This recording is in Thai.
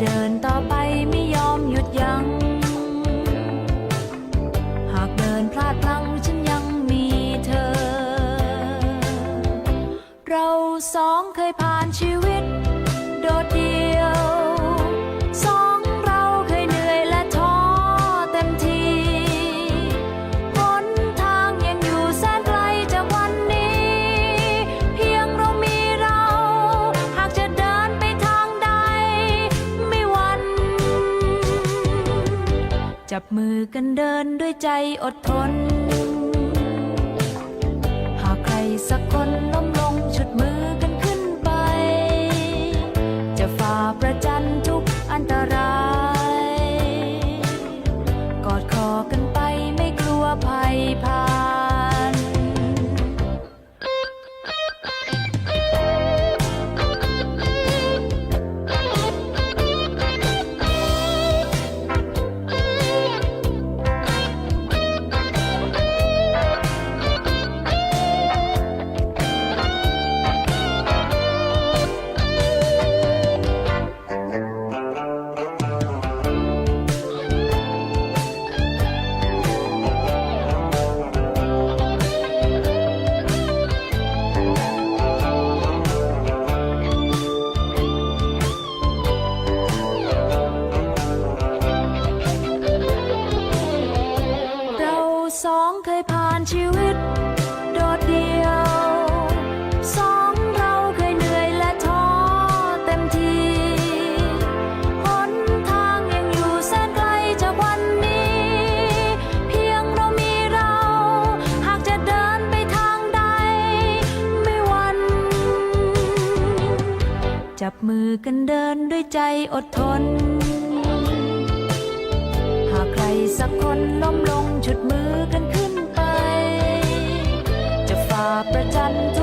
เดินต่อไปไม่ยอมหยุดยัง้ง หากเดินพลาดพลั้งฉันยังมีเธอ เราสองเคยผ่านชีวิต จับมือกันเดินด้วยใจอดทน หากใครสักคนล้มลงชุดมือกันขึ้นไป จะฝ่าประจันทุกอันตราย กอดคอกันไปไม่กลัวภัยผ่านเรา สองเคยผ่านชีวิต โดดเดี่ยวสองเราเคยเหนื่อยและท้อเต็มทีหนทางยังอยู่แสนไกลจากวันนี้ เพียงเรามีเรา หากจะเดินไปทางใด ไม่หวัน จับมือกันเดินด้วยใจอดทน หากใครสักคนล้มลง กันขึ้นไป จะฝ่าประจันทุก